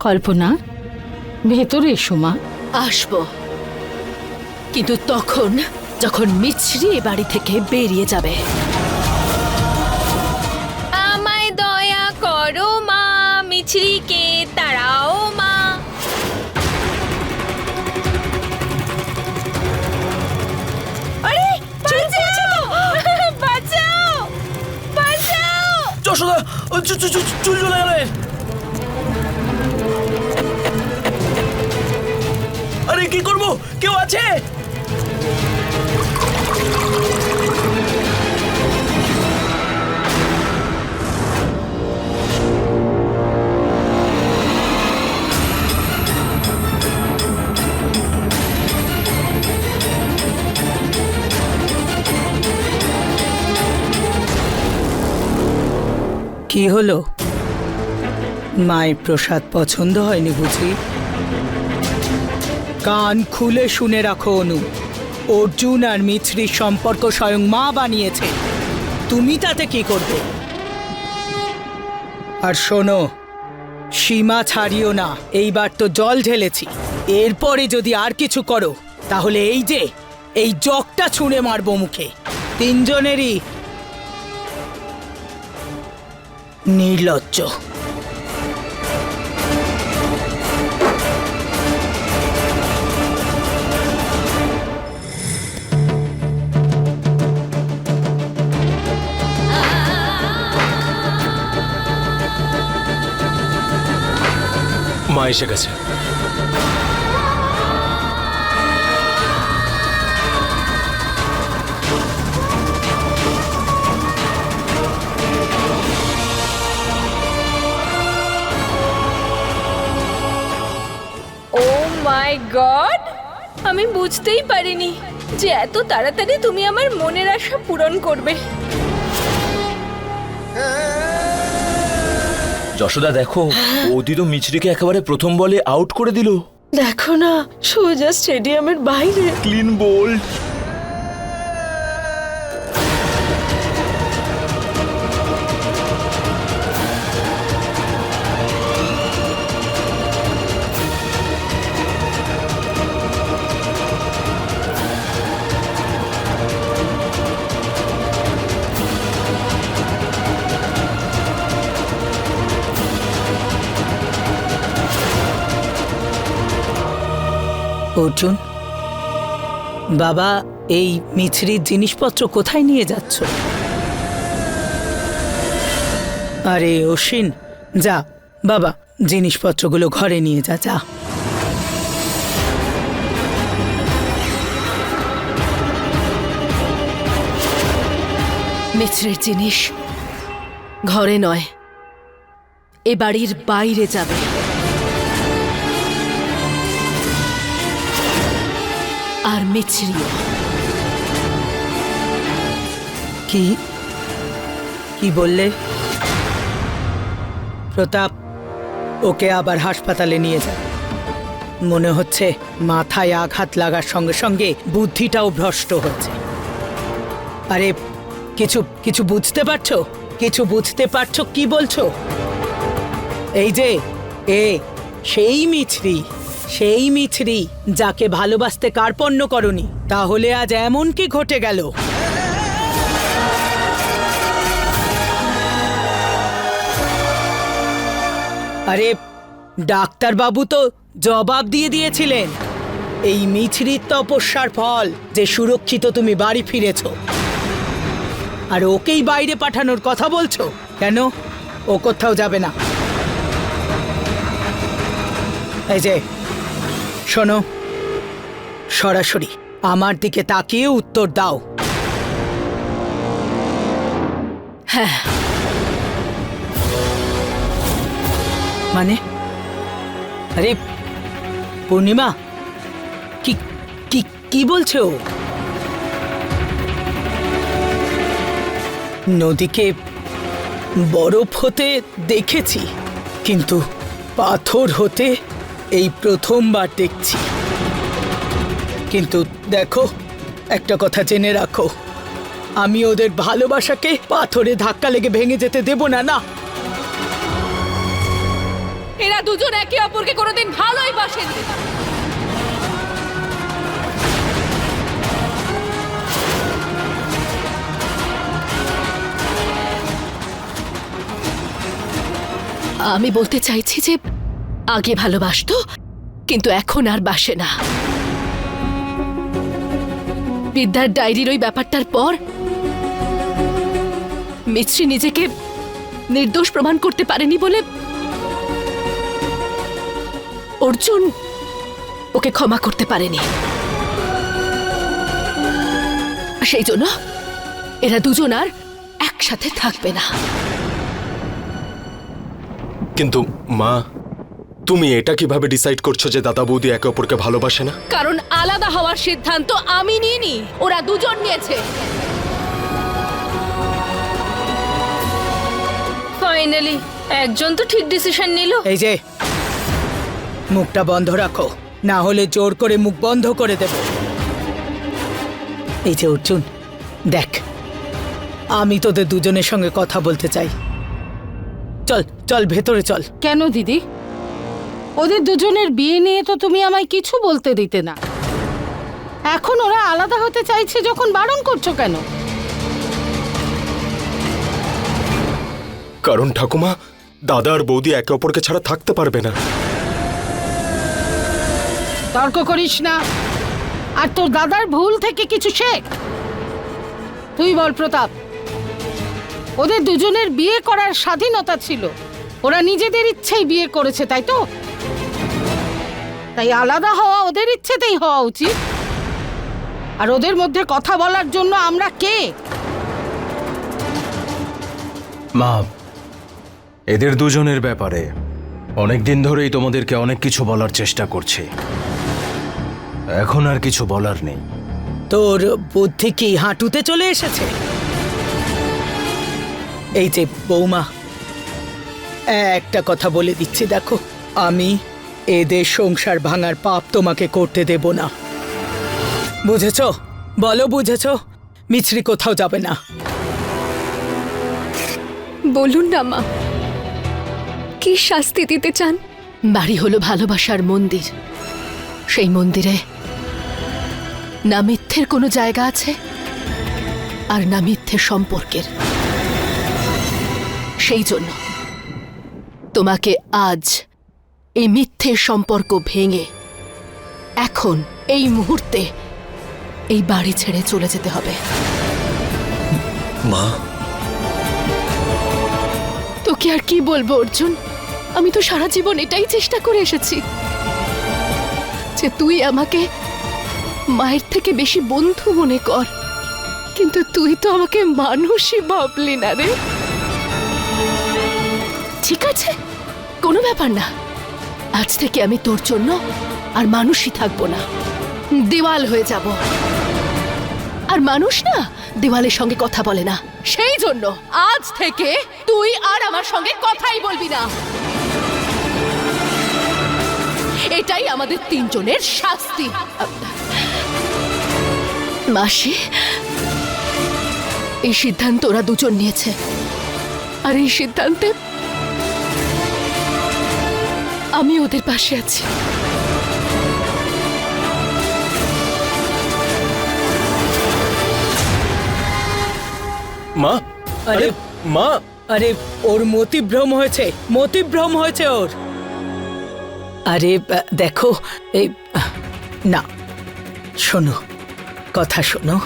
কল্পনা ভেতরে এসো মা। আসব। কিন্তু তখন যখন মিছরি এ বাড়ি থেকে বেরিয়ে যাবে। আমায় দয়া করো মা মিছরিকে তাড়াও মা। আরে বাঁচাও! বাঁচাও! যশোদা চুল চলে গেলে কি হলো? মায়ের প্রসাদ পছন্দ হয়নি বুঝি? কান খুলে শুনে রাখো, অনু। অর্জুন আর মিছরির সম্পর্ক স্বয়ং মা বানিয়েছে। তুমি তাতে কি করবে? আর শোনো, সীমা ছাড়িও না, এইবার তো জল ঢেলেছি। এরপরে যদি আর কিছু করো, তাহলে এই যে, এই জগটা ছুঁড়ে মারবো মুখে। তিনজনেরই নির্লজ্জ। মা এসে গেছে। আমি বুঝতেই পারিনি যে এত তাড়াতাড়ি তুমি আমার মনের আশা পূরণ করবে। যশোদা দেখো অতি তো মিছরিকে একেবারে প্রথম বলে আউট করে দিল। দেখো না সোজা স্টেডিয়ামের বাইরে। Clean bowled Arjun. বাবা, এই মিছরির জিনিসপত্র কোথায় নিয়ে যাচ্ছ? আরে, অশ্বিন, যা, বাবা, জিনিসপত্রগুলো ঘরে নিয়ে যা যা। মিছরির জিনিস ঘরে নয়, এ বাড়ির বাইরে যাবে। আর মিছরিও কি? কি বললে? প্রতাপ, ওকে আবার হাসপাতালে নিয়ে যা। মনে হচ্ছে মাথায় আঘাত লাগার সঙ্গে সঙ্গে বুদ্ধিটাও ভ্রষ্ট হচ্ছে আরে, কিছু কিছু বুঝতে পারছ? কিছু বুঝতে পারছ কি বলছো? এই যে, এ, সেই মিছরি। সেই মিছরি, যাকে ভালোবাসতে কার্পণ্য করনি। তাহলে আজ এমন কি ঘটে গেল? আরে, ডাক্তারবাবু তো জবাব দিয়ে দিয়েছিলেন। এই মিছরির তপস্যার ফল যে সুরক্ষিত তুমি বাড়ি ফিরেছ। আর ওকেই বাইরে পাঠানোর কথা বলছো? কেন? ও কোথাও যাবে না। এই যে শোনো। সরাসরি আমার দিকে তাকিয়ে উত্তর দাও। হ্যাঁ। মানে? আরে, পূর্ণিমা, কি কি কি বলছো? নদীকে বরফ হতে দেখেছি, কিন্তু পাথর হতে এই প্রথমবার দেখছি। কিন্তু দেখো একটা কথা জেনে রাখো। আমি ওদের ভালোবাসাকে পাথরে ধাক্কা লেগে ভেঙে যেতে দেব না না। এরা দুজন একে অপরকে কোনোদিন ভালোই বাসেননি আমি বলতে চাইছি যে আগে ভালোবাসতো, কিন্তু এখন আর বাসে না। বিদ্যার ডায়েরির ওই ব্যাপারটার পর মিছরি নিজেকে নির্দোষ প্রমাণ করতে পারেনি বলে অর্জুন ওকে ক্ষমা করতে পারেনি। সেই জন্য এরা দুজন আর একসাথে থাকবে না। কিন্তু মা তুমি এটা কীভাবে ডিসাইড করছ যে দাদা বৌদি একে অপরকে ভালোবাসে না? কারণ আলাদা হওয়ার সিদ্ধান্ত আমি নিইনি ওরা দুজন নিয়েছে। ফাইনালি একজন তো ঠিক ডিসিশন নিল। এই যে মুখটা বন্ধ রাখো না হলে জোর করে মুখ বন্ধ করে দেব। এই যে অর্জুন দেখ আমি তোদের দুজনের সঙ্গে কথা বলতে চাই। চল চল ভেতরে চল। কেন দিদি? ওদের দুজনের বিয়ে নিয়ে তো তুমি আমায় কিছু বলতে দিতে না। এখন ওরা আলাদা হতে চাইছে যখন বারণ করছ কেন? কারণ ঠাকুমা দাদা আর বৌদি একে অপরকে ছাড়া থাকতে পারবে না। তর্ক করিস না। আর তোর দাদার ভুল থেকে কিছু শেখ। তুই বল প্রতাপ ওদের দুজনের বিয়ে করার স্বাধীনতা ছিল। ওরা নিজেদের ইচ্ছেই বিয়ে করেছে তাই তো? তাই আলাদা হওয়া ওদের ইচ্ছেতেই হওয়া উচিত। আর ওদের মধ্যে কথা বলার জন্য আমরা কে? মা এদের দুজনের ব্যাপারে অনেক দিন ধরেই তোমাদেরকে অনেক কিছু বলার চেষ্টা করছি। এখন আর কিছু বলার নেই। তোর বুদ্ধি কি হাঁটুতে চলে এসেছে? এই যে বৌমা একটা কথা বলে দিচ্ছি দেখো আমি এদের সংসার ভাঙার পাপ তোমাকে করতে দেব না। বুঝেছ? বলো বুঝেছ? মিছরি কোথাও যাবে না। বলুন না মা। কি শাস্তি দিতে চান? বাড়ি হলো ভালোবাসার মন্দির। সেই মন্দিরে না মিথ্যের কোনো জায়গা আছে আর না মিথ্যে সম্পর্কের। সেই জন্য তোমাকে আজ এই মিথ্যে সম্পর্ক ভেঙে এখন এই মুহূর্তে এই বাড়ি ছেড়ে চলে যেতে হবে। মা? তোকে আর কি বলব অর্জুন? আমি তো সারা জীবন এটাই চেষ্টা করে এসেছি যে তুই আমাকে মায়ের থেকে বেশি বন্ধু মনে কর। কিন্তু তুই তো আমাকে মানুষই ভাবলি না রে। ঠিক আছে কোনো ব্যাপার না। আজ থেকে আমি তোর জন্য আর মানুষই থাকব না। দেওয়াল হয়ে যাব। আর মানুষ না দেওয়ালের সঙ্গে কথা বলে না। সেই জন্য আজ থেকে তুই আর আমার সঙ্গে কথাই বলবি না। এটাই আমাদের তিনজনের শাস্তি। মাসি, এই সিদ্ধান্ত ওরা দুজন নিয়েছে। আর এই সিদ্ধান্তে আমি ওদের পাশে আছি। মা? আরে মা! আরে ওর মতিভ্রম হয়েছে। মতিভ্রম হয়েছে ওর। আরে দেখো এই না শোনো কথা শোনো।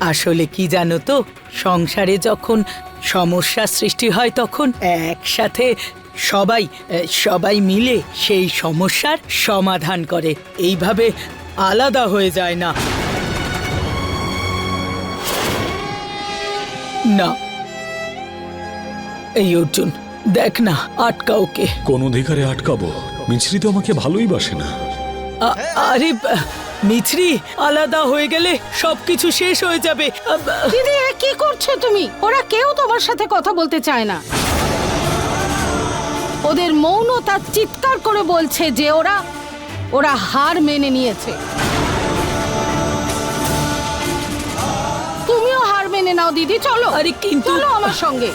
আসলে কি জানো তো সংসারে যখন সমস্যা সৃষ্টি হয় তখন একসাথে সবাই সবাই মিলে সেই সমস্যার সমাধান করে। এইভাবে আলাদা হয়ে যায় না। না। এই অর্জুন দেখ না আটকা ওকে। কোন অধিকারে আটকাবো? মিছরি তো আমাকে ভালোই বাসে না। আরে মিছরি আলাদা হয়ে গেলে সবকিছু শেষ হয়ে যাবে। দিদি কি করছ তুমি? ওরা কেউ তোমার সাথে কথা বলতে চায় না। ওদের মৌনতা চিৎকার করে বলছে যে ওরা ওরা হার মেনে নিয়েছে। তুমিও হার মেনে নাও দিদি চলো। আরে কিন্তু চলো আমার সঙ্গে।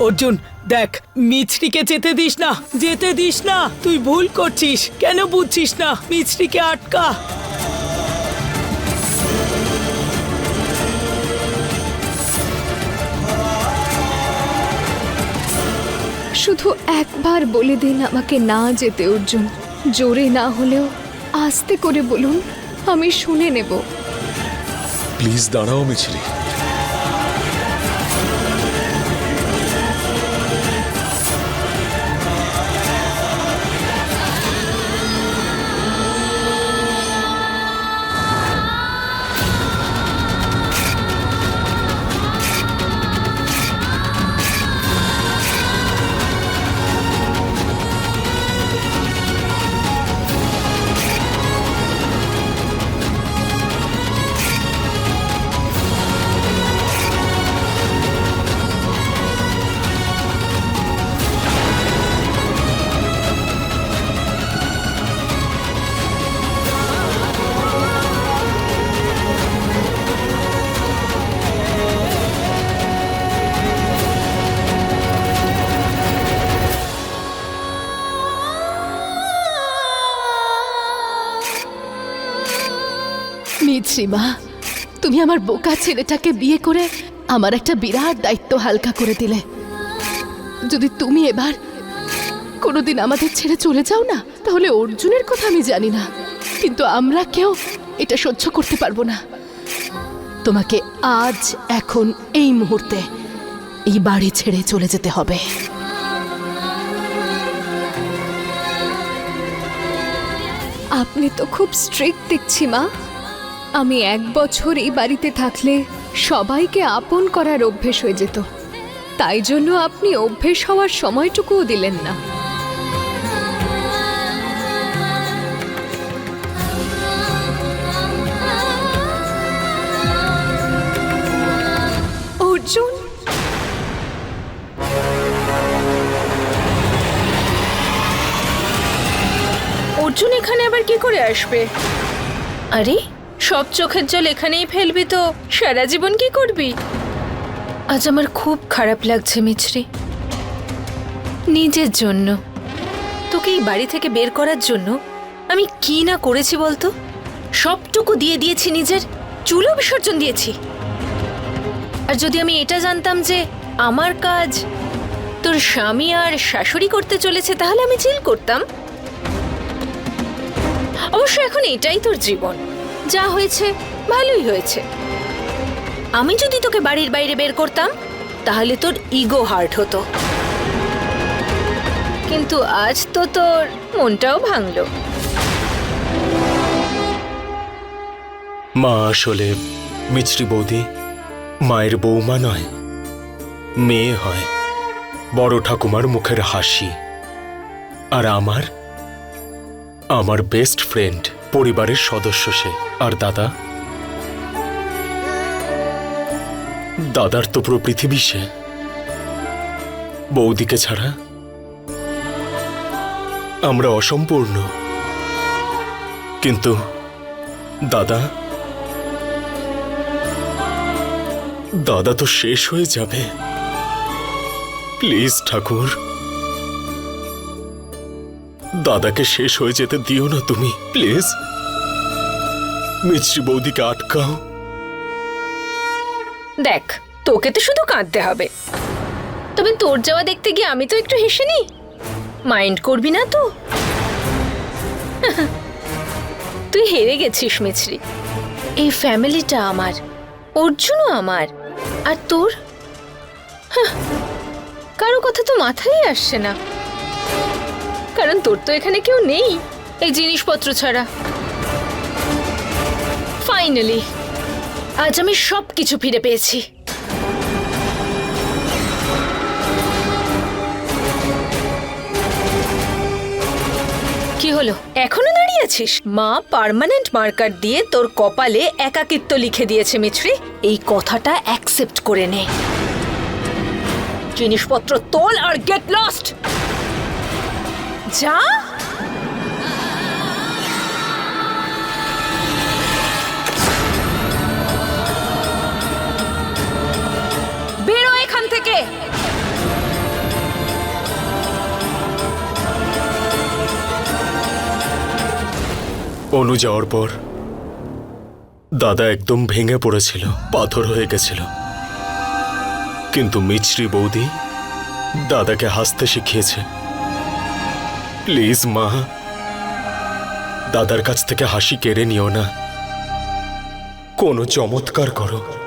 অর্জুন দেখ মিছরিকে যেতে দিস না যেতে দিস না। তুই ভুল করছিস কেন বুঝছিস না? মিছরিকে আটকা। শুধু একবার বলে দিন আমাকে না যেতে, অর্জুন। জোরে না হলেও আস্তে করে বলুন, আমি শুনে নেব। প্লিজ দাঁড়াও মিছরি মিছরিমা তুমি আমার বোকা ছেলেটাকে বিয়ে করে আমার একটা বিরাট দায়িত্ব হালকা করে দিলে। যদি তুমি এবার কোনোদিন আমাদের ছেড়ে চলে যাও না, তাহলে অর্জুনের কথা আমি জানি না। কিন্তু আমরা কেউ এটা সহ্য করতে পারব না। তোমাকে আজ, এখন, এই মুহূর্তে এই বাড়ি ছেড়ে চলে যেতে হবে। আপনি তো খুব স্ট্রিক্ট দেখছি, মা। আমি এক বছর এই বাড়িতে থাকলে সবাইকে আপন করার অভ্যেস হয়ে যেত। তাই জন্য আপনি অভ্যেস হওয়ার সময়টুকুও দিলেন না। অর্জুন? অর্জুন এখানে আবার কি করে আসবে? আরে সব চোখের জল এখানেই ফেলবি তো। সারা জীবন কি করবি? আজ আমার খুব খারাপ লাগছে, মিছরি। নিজের জন্য। তোকে এই বাড়ি থেকে বের করার জন্য আমি কি না করেছি বলতো? সবটুকু দিয়ে দিয়েছি নিজের চুলো বিসর্জন দিয়েছি। আর যদি আমি এটা জানতাম যে আমার কাজ তোর স্বামী আর শাশুড়ি করতে চলেছে, তাহলে আমি চিল করতাম। অবশ্য এখন এটাই তোর জীবন। যা হয়েছে, ভালোই হয়েছে। আমি যদি তোকে বাড়ির বাইরে বের করতাম, তাহলে তোর ইগো হার্ট হতো। কিন্তু আজ তো তোর মনটাও ভাঙলো। মা আসলে মিছরি বৌদি, মায়ের বৌমা নয়, মেয়ে হয়, বড় ঠাকুমার মুখের হাসি। আর আমার আমার বেস্ট ফ্রেন্ড পরিবারের সদস্য সে। আর দাদা? দাদার তো পুরো পৃথিবী সে। বৌদিকে ছাড়া আমরা অসম্পূর্ণ। কিন্তু দাদা? দাদা তো শেষ হয়ে যাবে। প্লিজ ঠাকুর। দাদাকে শেষ হয়ে যেতে দিও না তুমি, প্লিজ। মিছরি বৌদিকে আটকাও। দেখ, তোকে তো শুধু কাঁদতে হবে। তবে তোর যাওয়া দেখতে গিয়ে আমি তো একটু হেসে নি মাইন্ড করবি না তো। তুই হেরে গেছিস, মিছরি। এই ফ্যামিলিটা আমার, অর্জুনও আমার, আর তোর? কারও কথা তো মাথায় আসছে না। কারণ তোর তো এখানে কেউ নেই। এই জিনিসপত্র ছাড়া। ফাইনালি আজ আমি সব কিছু ফিরে পেয়েছি। কি হলো? এখনও দাঁড়িয়ে আছিস? মা পার্মানেন্ট মার্কার দিয়ে তোর কপালে একাকিত্ব লিখে দিয়েছে, মিছরি। এই কথাটা অ্যাকসেপ্ট করে নে। জিনিসপত্র তোল আর গেট লস্ট যা? অনু যাওয়ার পর, দাদা একদম ভেঙে পড়েছিল, পাথর হয়ে গেছিল। কিন্তু মিছরি বৌদি দাদাকে হাসতে শিখিয়েছে। প্লিজ মা। দাদার কাছ থেকে হাসি কেড়ে নিও না। কোনো চমৎকার করো।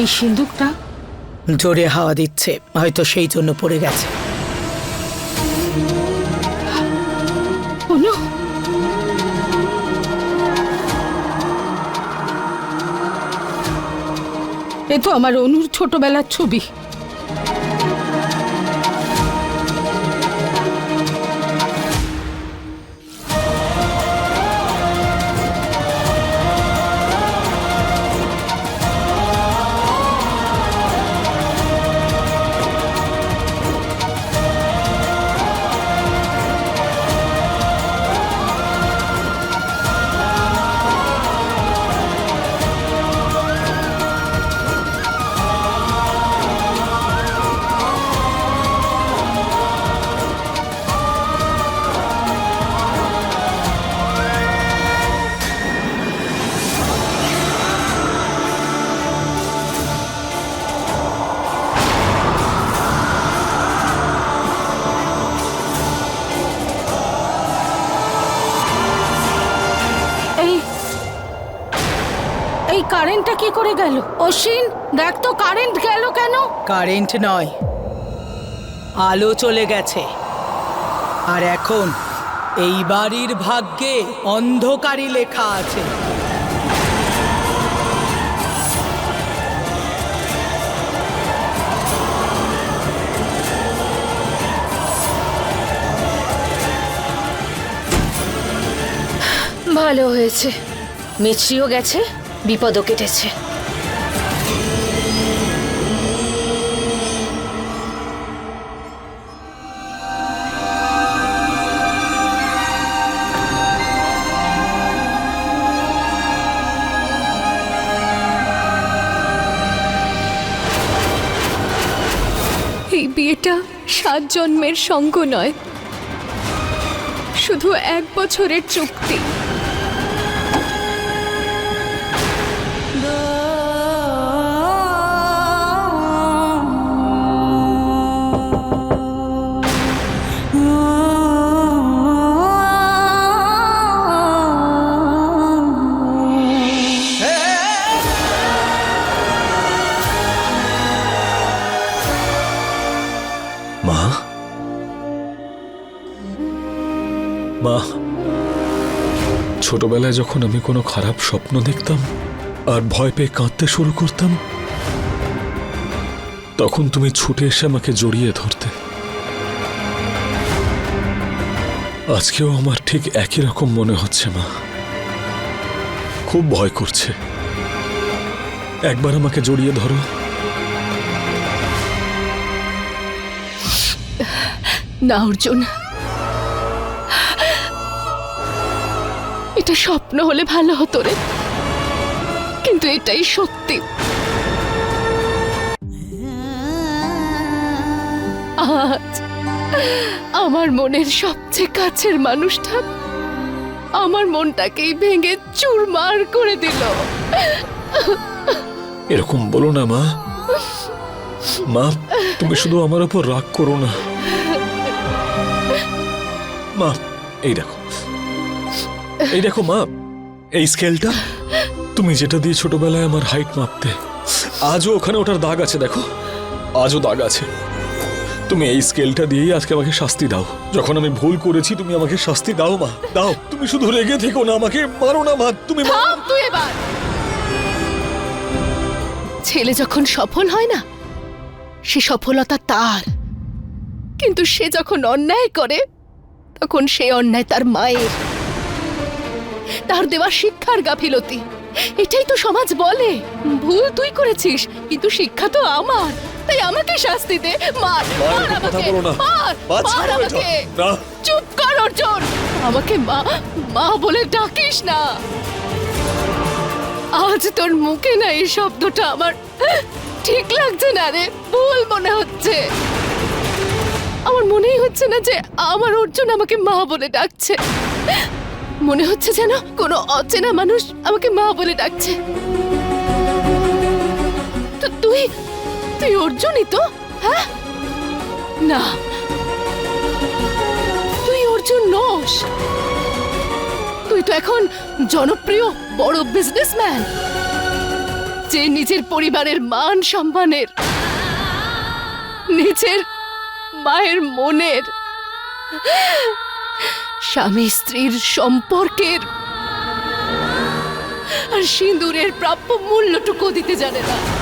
এই সিন্দুকটা? জোরে হাওয়া দিচ্ছে হয়তো সেই জন্য পড়ে গেছে। এ তো আমার অনুর ছোটবেলার ছবি। অশ্বিন দেখ তো কারেন্ট গেল কেন? কারেন্ট নয়। আলো চলে গেছে। আর এখন এই বাড়ির ভাগ্যে অন্ধকারই লেখা আছে। ভালো হয়েছে। মিছরিও গেছে বিপদও কেটেছে। বিয়েটা সাত জন্মের সঙ্গ নয়। শুধু এক বছরের চুক্তি। মা, ছোটবেলায় যখন আমি কোনো খারাপ স্বপ্ন দেখতাম আর ভয় পেয়ে কাঁদতে শুরু করতাম, তখন তুমি ছুটে এসে আমাকে জড়িয়ে ধরতে। আজকেও আমার ঠিক একই রকম মনে হচ্ছে, মা। খুব ভয় করছে। একবার আমাকে জড়িয়ে ধরো। না, অর্জুন। এটা স্বপ্ন হলে ভালো হতো রে। কিন্তু এটাই সত্যি। আজ আমার মনের সবচেয়ে কাছের মানুষটা আমার মনটাকেই ভেঙে চুরমার করে দিল। এরকম বলো না, মা। মা, তুমি শুধু আমার উপর রাগ করো না। মা, এই দেখো। এই দেখো মা, এই স্কেলটা তুমি যেটা দিয়ে ছোটবেলায় আমার হাইট মাপতে, আজও ওখানে ওটার দাগ আছে দেখো, আজও দাগ আছে। তুমি এই স্কেলটা দিয়েই আজকে আমাকে শাস্তি দাও। যখন আমি ভুল করেছি, তুমি আমাকে শাস্তি দাও মা, দাও। তুমি শুধু রেগে থেকো না, আমাকে মারো না মা, তুমি তুই এবার। ছেলে যখন সফল হয় না, সে সফলতা তার। কিন্তু সে যখন অন্যায় করে, তখন সে অন্যায় তার মায়ের। তার দেওয়া শিক্ষার গাফিলতি। এটাই তো সমাজ বলে। ভুল তুই করেছিস কিন্তু শিক্ষা তো আমার। তাই আমাকে শাস্তি দে। মার মা, মার আমাকে। মার মার আমাকে। চুপ কর অর্জুন। আমাকে মা মা বলে ডাকিস না। আজ তোর মুখে না এই শব্দটা আমার ঠিক লাগছে না রে। ভুল মনে হচ্ছে। আমার মনেই হচ্ছে না যে আমার অর্জুন আমাকে মা বলে ডাকছে। মনে হচ্ছে যেন কোনো অচেনা মানুষ আমাকে মা বলে ডাকছে। তুই তুই অর্জুনই তো হ্যাঁ? না। তুই অর্জুন নোস। তুই তো এখন জনপ্রিয় বড় বিজনেসম্যান যে নিজের পরিবারের মান সম্মানের, নিজের মায়ের মনের স্বামী স্ত্রীর সম্পর্কের আর সিঁদুরের প্রাপ্য মূল্যটুকু দিতে জানে না।